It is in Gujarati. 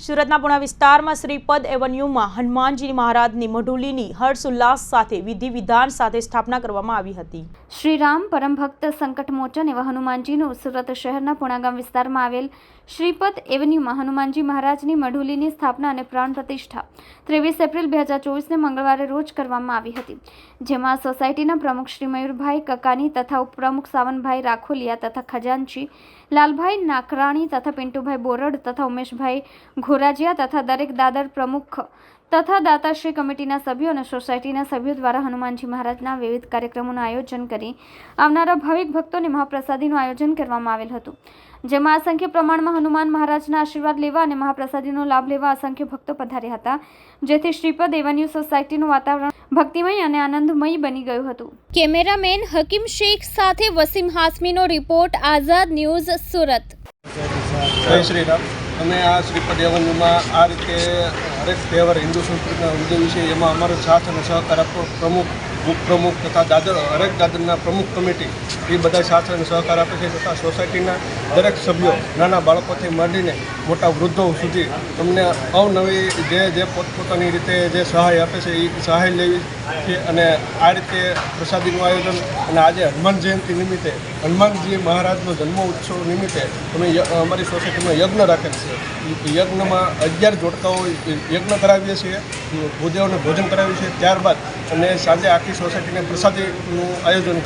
સુરતના પુણા વિસ્તારમાં શ્રીપદ એવન્યુમાં હનુમાનજી મહારાજની મઢુલીની હર્ષ ઉલ્લાસ સાથે વિધિ વિધાન સાથે સ્થાપના કરવામાં આવી હતી. શ્રી રામ પરમ ભક્ત સંકટ મોચન એવા હનુમાનજીનું સુરત શહેરના પુણાગામ વિસ્તારમાં આવેલ શ્રીપદ એવન્યુમાં હનુમાનજી મહારાજની મઢુલીની સ્થાપના અને પ્રાણ પ્રતિષ્ઠા ત્રેવીસ એપ્રિલ બે હજાર ચોવીસને મંગળવારે રોજ કરવામાં આવી હતી. જેમાં સોસાયટીના પ્રમુખ શ્રી મયુરભાઈ કકાની તથા ઉપપ્રમુખ સાવનભાઈ રાખોલિયા તથા ખજાનચી, લાલભાઈ નાકરાણી તથા પિન્ટુભાઈ બોરડ તથા ઉમેશભાઈ ઘોરાજીયા તથા દરેક દાદર પ્રમુખ તથા દાતાશ્રી કમિટીના સભ્યો અને સોસાયટીના સભ્યો દ્વારા હનુમાનજી મહારાજના વિવિધ કાર્યક્રમોનું આયોજન કરી આવનારા ભાવિક ભક્તોને મહાપ્રસાદીનું આયોજન કરવામાં આવેલ હતું. જેમાં અસંખ્ય પ્રમાણમાં હનુમાન મહારાજના આશીર્વાદ લેવા અને મહાપ્રસાદીનો લાભ લેવા અસંખ્ય ભક્તો પધાર્યા હતા. જેથી શ્રીપદ એવન્યુ સોસાયટીનું વાતાવરણ ભક્તિમય અને આનંદમય બની ગયું હતું. કેમેરામેન હકીમ શેખ સાથે વસીમ હાસમીનો રિપોર્ટ આઝાદ ન્યૂઝ સુરત. જય શ્રી રામ. અમે આ શ્રી પર્યાવરણમાં આ રીતે હરેક તહેવાર હિન્દુ સંસ્કૃતિના ઉદ્યોગ છે, એમાં અમારો સાથ અને સહકાર આપવો પ્રમુખ ઉપપ્રમુખ તથા દાદર હરેક દાદરના પ્રમુખ કમિટી એ બધા સાથ સહકાર આપે છે તથા સોસાયટીના દરેક સભ્યો નાના બાળકોથી માંડીને મોટા વૃદ્ધો સુધી અમને અવનવી જે જે પોતપોતાની રીતે જે સહાય આપે છે એ સહાય લેવી છે અને આ રીતે પ્રસાદીનું આયોજન અને આજે હનુમાન જયંતિ નિમિત્તે હનુમાનજી મહારાજનો જન્મ ઉત્સવ નિમિત્તે અમે અમારી સોસાયટીમાં યજ્ઞ રાખેલ છે. યજ્ઞમાં અગિયાર જોડકાઓ યજ્ઞ કરાવીએ છીએ ભૂદેવને ભોજન કરાવીએ છીએ, ત્યારબાદ અને સાંજે આખી સોસાયટીને પ્રસાદીનું આયોજન